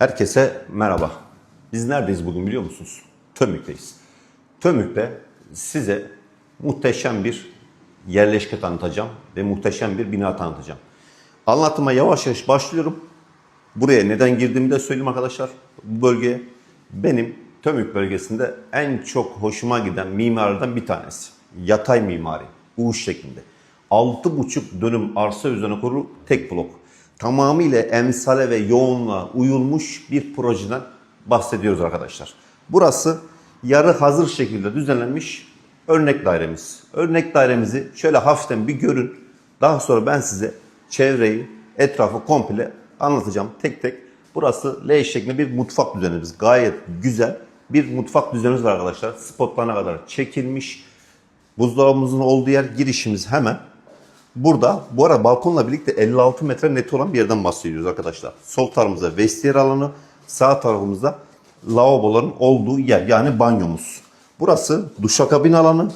Herkese merhaba. Biz neredeyiz bugün biliyor musunuz? Tömük'teyiz. Tömük'te size muhteşem bir yerleşke tanıtacağım ve muhteşem bir bina tanıtacağım. Anlatıma yavaş yavaş başlıyorum. Buraya neden girdiğimi de söyleyeyim arkadaşlar. Bu bölge benim Tömük bölgesinde en çok hoşuma giden mimariden bir tanesi. Yatay mimari, U şeklinde. 6,5 dönüm arsa üzerine kurulu tek blok. Tamamıyla emsale ve yoğunluğa uyulmuş bir projeden bahsediyoruz arkadaşlar. Burası yarı hazır şekilde düzenlenmiş örnek dairemiz. Örnek dairemizi şöyle hafiften bir görün. Daha sonra ben size çevreyi, etrafı komple anlatacağım tek tek. Burası L şeklinde bir mutfak düzenimiz. Gayet güzel bir mutfak düzenimiz var arkadaşlar. Spotlarına kadar çekilmiş. Buzdolabımızın olduğu yer girişimiz hemen. Burada bu arada balkonla birlikte 56 metre net olan bir yerden bahsediyoruz arkadaşlar. Sol tarafımızda vestiyer alanı, sağ tarafımızda lavaboların olduğu yer yani banyomuz. Burası duşakabin alanı.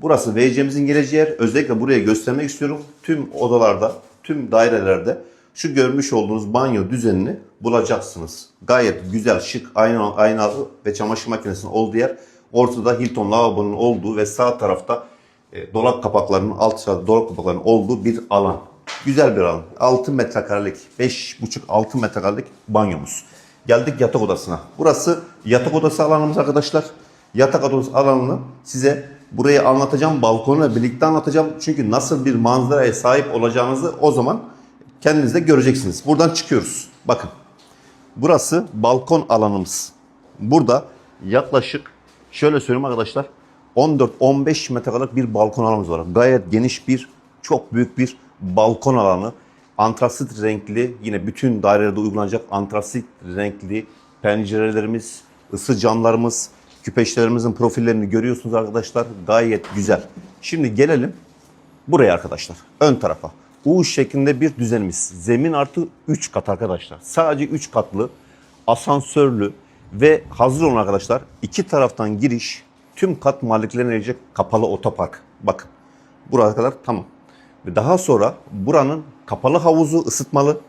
Burası WC'mizin geleceği yer. Özellikle buraya göstermek istiyorum. Tüm odalarda, tüm dairelerde şu görmüş olduğunuz banyo düzenini bulacaksınız. Gayet güzel, şık, aynalı, aynalı ve çamaşır makinesinin olduğu yer. Ortada Hilton lavabonun olduğu ve sağ tarafta e, dolap kapaklarının alt sırada dolap kapaklarının olduğu bir alan. Güzel bir alan. 6 metrekarelik, 5,5-6 metrekarelik banyomuz. Geldik yatak odasına. Burası yatak odası alanımız arkadaşlar. Yatak odası alanını size burayı anlatacağım. Balkonla birlikte anlatacağım. Çünkü nasıl bir manzaraya sahip olacağınızı o zaman kendiniz de göreceksiniz. Buradan çıkıyoruz. Bakın. Burası balkon alanımız. Burada yaklaşık şöyle söyleyeyim arkadaşlar 14-15 metrekarelik bir balkon alanımız var. Gayet geniş bir, çok büyük bir balkon alanı. Antrasit renkli, yine bütün dairelerde uygulanacak antrasit renkli pencerelerimiz, ısı camlarımız, küpeşlerimizin profillerini görüyorsunuz arkadaşlar. Gayet güzel. Şimdi gelelim buraya arkadaşlar. Ön tarafa. U şeklinde bir düzenimiz. Zemin artı 3 kat arkadaşlar. Sadece 3 katlı, asansörlü ve hazır olun arkadaşlar. İki taraftan giriş, tüm kat maliklerine erecek kapalı otopark. Bakın. Buraya kadar tamam. Ve daha sonra buranın kapalı havuzu ısıtmalı.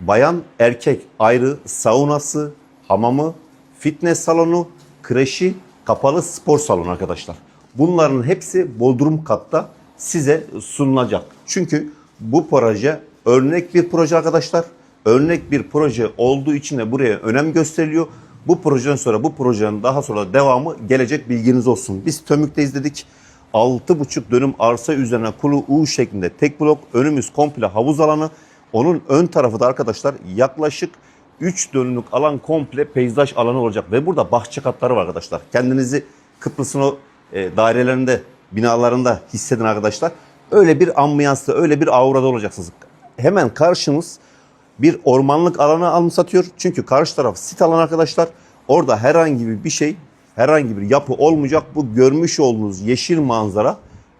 Bayan erkek ayrı saunası, hamamı, fitness salonu, kreşi, kapalı spor salonu arkadaşlar. Bunların hepsi Bodrum katta size sunulacak. Çünkü bu proje örnek bir proje arkadaşlar. Örnek bir proje olduğu için de buraya önem gösteriliyor. Bu projeden sonra bu projenin daha sonra devamı gelecek bilginiz olsun. Biz Tömük'te izledik. 6,5 dönüm arsa üzerine kulu U şeklinde tek blok. Önümüz komple havuz alanı. Onun ön tarafı da arkadaşlar yaklaşık 3 dönümlük alan komple peyzaj alanı olacak. Ve burada bahçe katları var arkadaşlar. Kendinizi Kıbrıs'ın o e, dairelerinde, binalarında hissedin arkadaşlar. Öyle bir ambiyansta, öyle bir aurada olacaksınız. Hemen karşınız bir ormanlık alanı anımsatıyor. Çünkü karşı taraf sit alan arkadaşlar. Orada herhangi bir şey, herhangi bir yapı olmayacak. Bu görmüş olduğunuz yeşil manzara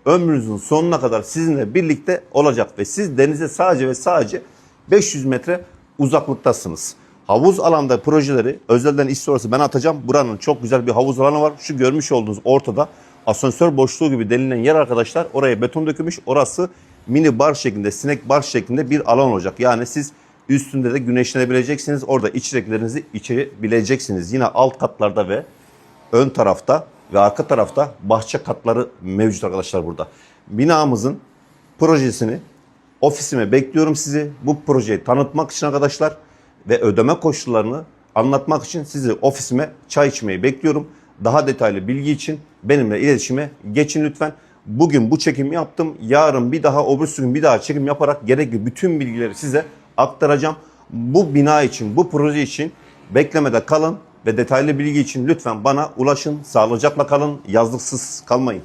ömrünüzün sonuna kadar sizinle birlikte olacak. Ve siz denize sadece ve sadece 500 metre uzaklıktasınız. Havuz alanda projeleri özelden iş sonrası ben atacağım. Buranın çok güzel bir havuz alanı var. Şu görmüş olduğunuz ortada asansör boşluğu gibi denilen yer arkadaşlar. Oraya beton dökülmüş. Orası mini bar şeklinde, sinek bar şeklinde bir alan olacak. Yani siz üstünde de güneşlenebileceksiniz. Orada içeceklerinizi içebileceksiniz. Yine alt katlarda ve ön tarafta ve arka tarafta bahçe katları mevcut arkadaşlar burada. Binamızın projesini ofisime bekliyorum sizi. Bu projeyi tanıtmak için arkadaşlar ve ödeme koşullarını anlatmak için sizi ofisime çay içmeyi bekliyorum. Daha detaylı bilgi için benimle iletişime geçin lütfen. Bugün bu çekimi yaptım. Yarın bir daha, öbürsü gün bir daha çekim yaparak gerekli bütün bilgileri size aktaracağım. Bu bina için, bu proje için beklemede kalın ve detaylı bilgi için lütfen bana ulaşın. Sağlıcakla kalın, yazlıksız kalmayın.